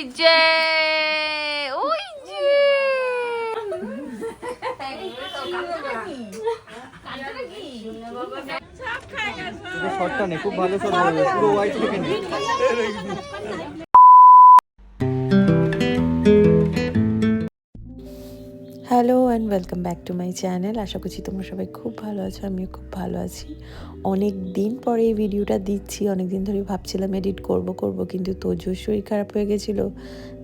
ওই যে ওই যে। শর্টটা নেই খুব ভালো শর্ট পুরো হোয়াইট থেকে and welcome back to my channel আশা করছি তোমরা সবাই খুব ভালো আছো, আমিও খুব ভালো আছি। অনেক দিন পরে এই ভিডিওটা দিচ্ছি, অনেক দিন ধরে ভাবছিলাম এডিট করব করব, কিন্তু তোজোর শরীর খারাপ হয়ে গেছিল,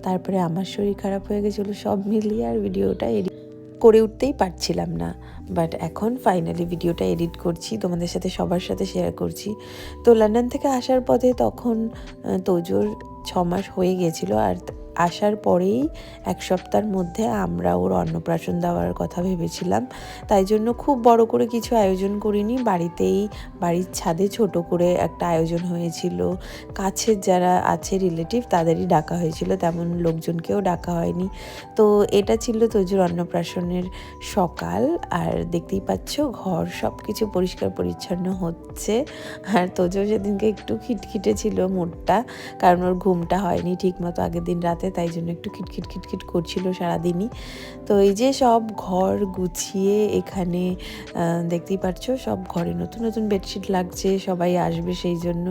তারপরে আমার শরীর খারাপ হয়ে গেছিল, সব মিলিয়ে আর ভিডিওটা এডিট করে উঠতেই পারছিলাম না। বাট এখন ফাইনালি ভিডিওটা এডিট করছি, তোমাদের সাথে সবার সাথে শেয়ার করছি। তো লন্ডন থেকে আসার পথে তখন তোজোর ছ মাস হয়ে গেছিল, আর আসার পরেই এক সপ্তাহের মধ্যে আমরা ওর অন্নপ্রাশন দেওয়ার কথা ভেবেছিলাম। তাই জন্য খুব বড় করে কিছু আয়োজন করিনি। বাড়িতেই, বাড়ির ছাদে ছোট করে একটা আয়োজন হয়েছিল। কাছের যারা আছে রিলেটিভ তাদেরই ডাকা হয়েছিল, তেমন লোকজনকেও ডাকা হয়নি। তো এটা ছিল তোজোর অন্নপ্রাশনের সকাল। আর দেখতেই পাচ্ছ, ঘর সব কিছু পরিষ্কার পরিচ্ছন্ন হচ্ছে। আর তোজো সেদিনকে একটু খিটখিটে ছিল মুডটা, কারণ ওর ঘুমটা হয়নি ঠিক মতো আগের দিন রাতে তাই জন্য একটু খিটখিট খিটখিট করছিল সারাদিনই। তো এই যে সব ঘর গুছিয়ে এখানে দেখতেই পাচ্ছ সব ঘরে নতুন নতুন বেডশিট লাগছে, সবাই আসবে সেই জন্য।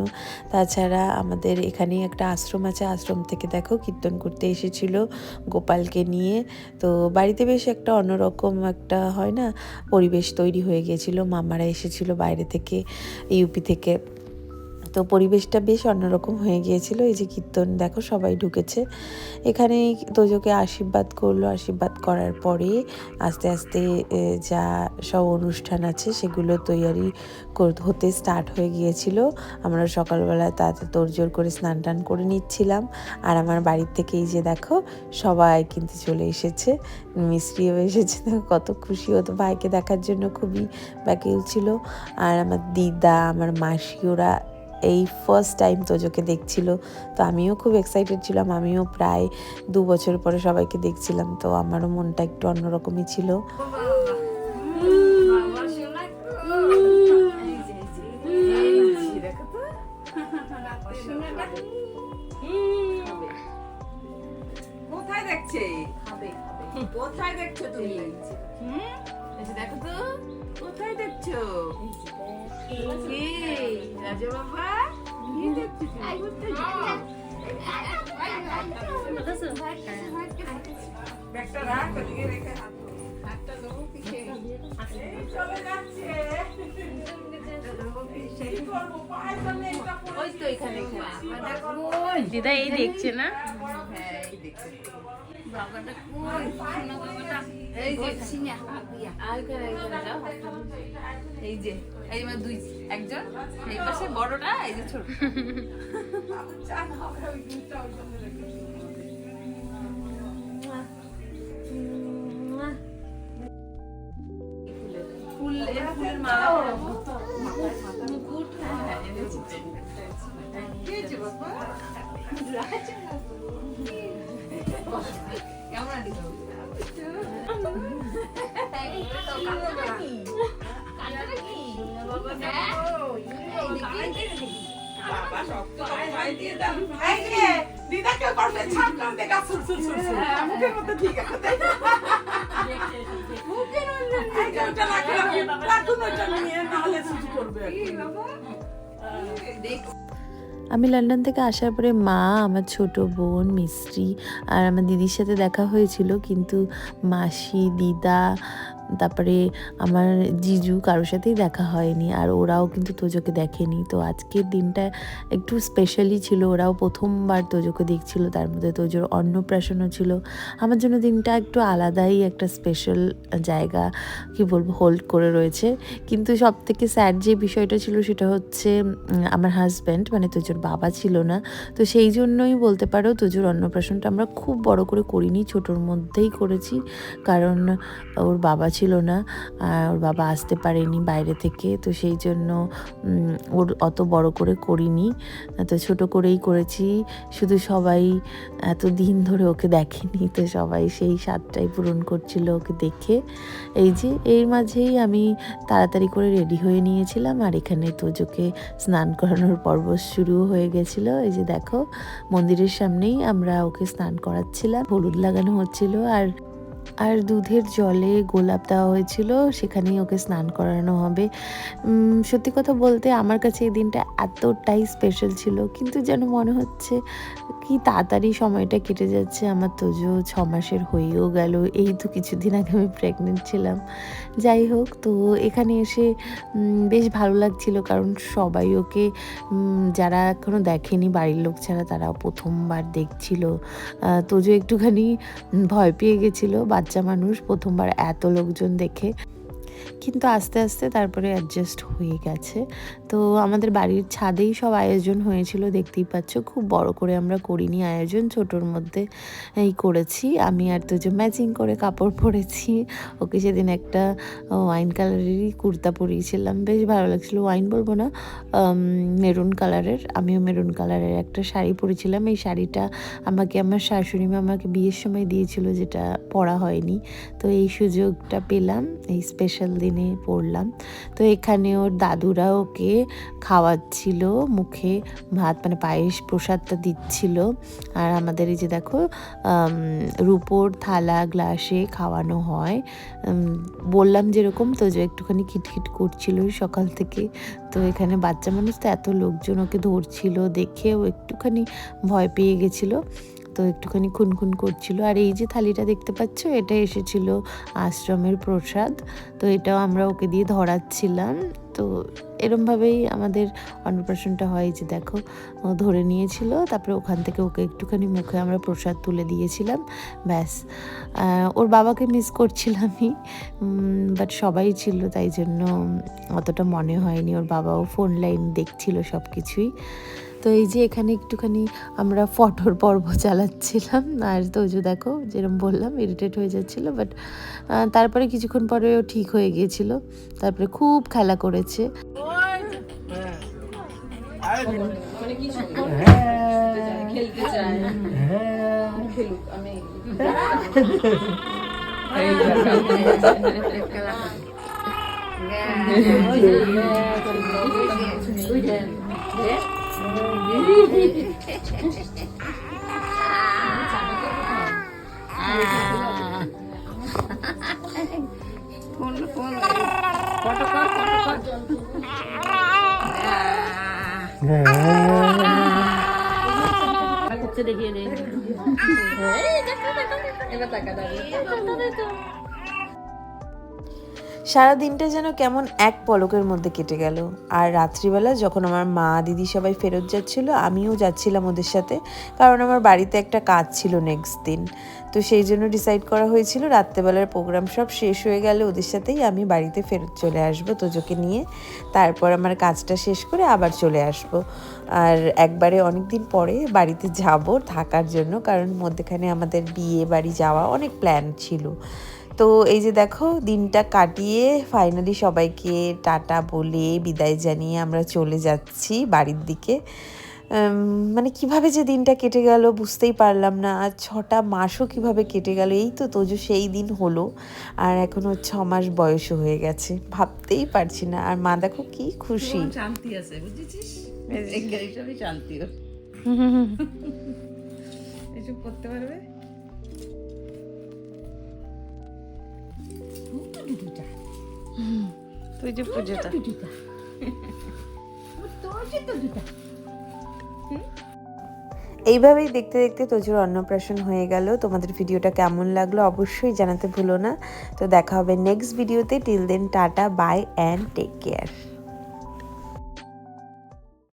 তাছাড়া আমাদের এখানেই একটা আশ্রম আছে, আশ্রম থেকে দেখো কীর্তন করতে এসেছিল গোপালকে নিয়ে। তো বাড়িতে বেশ একটা অন্যরকম একটা, হয় না, পরিবেশ তৈরি হয়ে গিয়েছিল মামারা এসেছিল বাইরে থেকে, ইউপি থেকে। তো পরিবেশটা বেশ অন্যরকম হয়ে গিয়েছিল। এই যে কীর্তন, দেখো সবাই ঢুকেছে। এখানে তোজোকে আশীর্বাদ করল। আশীর্বাদ করার পরে আস্তে আস্তে যা সব অনুষ্ঠান আছে সেগুলো তৈয়ারি হতে স্টার্ট হয়ে গিয়েছিল। আমরা সকালবেলা তাতে তোড়জোড় করে স্নান টান করে নিচ্ছিলাম। আর আমার বাড়ির থেকে এই যে দেখো সবাই কিন্তু চলে এসেছে। মিস্ত্রিও এসেছে। কত খুশি। হতো ভাইকে দেখার জন্য খুবই ব্যাকুল ছিল। আর আমার দিদা, আমার মাসি, ওরা এই ফার্স্ট টাইম তোজোকে দেখছিল তো আমিও খুব এক্সাইটেড ছিলাম। আমিও প্রায় দু বছর পরে সবাইকে দেখছিলাম তো আমারও মনটা একটু অন্যরকমই ছিল। কোথায় দেখছে? কোথায় দেখছ তুমি? দেখো তো। কোথায় দেখছ? রাজা বাবা? কি দেখছ? ব্যাগটা রাখ ওদিকে রেখে হাতটা দেবো চলে যাচ্ছে। দিদা এই দেখছে না? হ্যাঁ, এই দেখছে। এই যে এই দুই একজন এই পাশে বড়টা এই যে ছোট। ফুলের মালা মুকুট। হ্যাঁ। এনেছি। কি হয়েছে বাবা? কেমন আছিস বাবা। শক্ত করে ভাই দিয়ে দাও এই যে দিদাকে করবে ছাপলাম দেখা সুর সুর সুর সুর মুখের মধ্যে ঠিক আছে মুখের মধ্যে এই যে ওটা রাখলাম রাখুন নিয়ে নাহলে সুজি করবে দেখ আমি লন্ডন থেকে আসার পরে মা, আমার ছোট বোন, মিস্ত্রি আর আমার দিদির সাথে দেখা হয়েছিল। কিন্তু মাসি, দিদা তারপরে আমার জিজু কারোর সাথেই দেখা হয়নি আর ওরাও কিন্তু তোজোকে দেখেনি। তো আজকের দিনটা একটু স্পেশালি ছিল, ওরাও প্রথমবার তোজোকে দেখছিল, তার মধ্যে তোজোর অন্নপ্রাশনও ছিল। আমার জন্য দিনটা একটু আলাদাই একটা স্পেশাল জায়গা, কি বলব হোল্ড করে রয়েছে। কিন্তু সব থেকে স্যার যে বিষয়টা ছিল সেটা হচ্ছে আমার হাজব্যান্ড মানে তোজোর বাবা ছিল না। তো সেই জন্যই বলতে পারো তোজোর অন্নপ্রাশনটা আমরা খুব বড় করে করিনি, ছোটোর মধ্যেই করেছি। কারণ ওর বাবা ছিল না, আর ওর বাবা আসতে পারেনি বাইরে থেকে, তো সেই জন্য ওর অত বড় করে করিনি। তো ছোট করেই করেছি, শুধু সবাই এত দিন ধরে ওকে দেখেনি, তো সবাই সেই স্বাদটাই পূরণ করছিল ওকে দেখে। এই যে, এর মাঝেই আমি তাড়াতাড়ি করে রেডি হয়ে নিয়েছিলাম, আর এখানে তোজোকে স্নান করানোর পর্ব শুরু হয়ে গেছিল। এই যে দেখো, মন্দিরের সামনেই আমরা ওকে স্নান করাচ্ছিলাম। হলুদ লাগানো হচ্ছিল, আর আর দুধের জলে গোলাপ দেওয়া হয়েছিল, সেখানেই ওকে স্নান করানো হবে। সত্যি কথা বলতে আমার কাছে এই দিনটা এতটাই স্পেশাল ছিল, কিন্তু যেন মনে হচ্ছে কি তাড়াতাড়ি সময়টা কেটে যাচ্ছে। আমার তোজো ছ মাসের হয়েও গেল, এই তো কিছুদিন আগে আমি প্রেগনেন্ট ছিলাম। যাই হোক, তো এখানে এসে বেশ ভালো লাগছিল, কারণ সবাই ওকে যারা এখনও দেখেনি বাড়ির লোক ছাড়া তারা প্রথমবার দেখছিল। তোজো একটুখানি ভয় পেয়ে গেছিল বাচ্চা মানুষ প্রথমবার এত লোকজন দেখে কিন্তু আস্তে আস্তে তারপরে অ্যাডজাস্ট হয়ে গেছে। তো আমাদের বাড়ির ছাদেই সব আয়োজন হয়েছিল, দেখতেই পাচ্ছ। খুব বড় করে আমরা করিনি আয়োজন, ছোটোর মধ্যে এই করেছি। আমি আর তো যে ম্যাচিং করে কাপড় পরেছি। ওকে সেদিন একটা ওয়াইন কালারেরই কুর্তা পরিয়েছিলাম। বেশ ভালো লাগছিল। ওয়াইন বলব না মেরুন কালারের আমিও মেরুন কালারের একটা শাড়ি পরেছিলাম। এই শাড়িটা আমাকে, আমার শাশুড়ি মা আমাকে বিয়ের সময় দিয়েছিল, যেটা পরা হয়নি। তো এই সুযোগটা পেলাম, এই স্পেশাল দিনে পড়লাম। তো এখানে ওর দাদুরা ওকে খাওয়াচ্ছিল, মুখে ভাত মানে পায়েস প্রসাদটা দিচ্ছিল। আর আমাদের এই যে দেখো রুপোর থালা গ্লাসে খাওয়ানো হয়। বললাম যেরকম, তো যে একটুখানি খিটখিট করছিল সকাল থেকে। তো এখানে বাচ্চা মানুষ তো এত লোকজন ওকে ধরছিল, দেখে ও একটুখানি ভয় পেয়ে গেছিল। তো একটুখানি খুনখুন করছিল। আর এই যে থালিটা দেখতে পাচ্ছ, এটা এসেছিল আশ্রমের প্রসাদ। তো এটাও আমরা ওকে দিয়ে ধরাচ্ছিলাম। তো এরমভাবেই আমাদের অন্নপ্রাশনটা হয় যে দেখো, ও ধরে নিয়েছিল, তারপরে ওখান থেকে ওকে একটুখানি মুখে আমরা প্রসাদ তুলে দিয়েছিলাম, ব্যাস। ওর বাবাকে মিস করছিলামই বাট সবাই ছিল, তাই জন্য অতটা মনে হয়নি। ওর বাবাও ফোন লাইন দেখছিল সব কিছুই তো এই যে এখানে একটুখানি আমরা ফটোর পর্ব চালাচ্ছিলাম। আর তোজো দেখো যেরকম বললাম ইরিটেট হয়ে যাচ্ছিল বাট তারপরে কিছুক্ষণ পরে ও ঠিক হয়ে গিয়েছিল। তারপরে খুব খেলা করেছে। খেলতে চায় খেলুক আমি দেখিয়ে দে এবার টাকা দাঁড়িয়ে সারা দিনটা যেন কেমন এক পলকের মধ্যে কেটে গেল। আর রাত্রিবেলা যখন আমার মা, দিদি সবাই ফেরত যাচ্ছিল, আমিও যাচ্ছিলাম ওদের সাথে, কারণ আমার বাড়িতে একটা কাজ ছিল নেক্সট দিন। তো সেই জন্য ডিসাইড করা হয়েছিল, রাত্রেবেলার প্রোগ্রাম সব শেষ হয়ে গেলে, ওদের সাথেই আমি বাড়িতে ফেরত চলে আসব তোজোকে নিয়ে। তারপর আমার কাজটা শেষ করে আবার চলে আসব। আর একবারে অনেক দিন পরে বাড়িতে যাব থাকার জন্য, কারণ মধ্যেখানে আমাদের বিয়ে বাড়ি যাওয়া অনেক প্ল্যান ছিল। তো এই যে দেখো দিনটা কাটিয়ে ফাইনালি সবাইকে টাটা বলে বিদায় জানিয়ে আমরা চলে যাচ্ছি বাড়ির দিকে। মানে কীভাবে যে দিনটা কেটে গেল বুঝতেই পারলাম না। আর ছটা মাসও কীভাবে কেটে গেল এই তো তোজো সেই দিন হলো। আর এখনও ছ মাস বয়সও হয়ে গেছে ভাবতেই পারছি না। আর মা দেখো কি খুশি। শান্তি আছে বুঝেছিস? শান্তি এসব করতে পারবে? তুই যে পুজোটা। এইভাবেই দেখতে দেখতে তোজোর অন্নপ্রাশন হয়ে গেল। তোমাদের ভিডিওটা কেমন লাগল অবশ্যই জানাতে ভুলো না। তো দেখা হবে নেক্সট ভিডিওতে till then tata bye and take care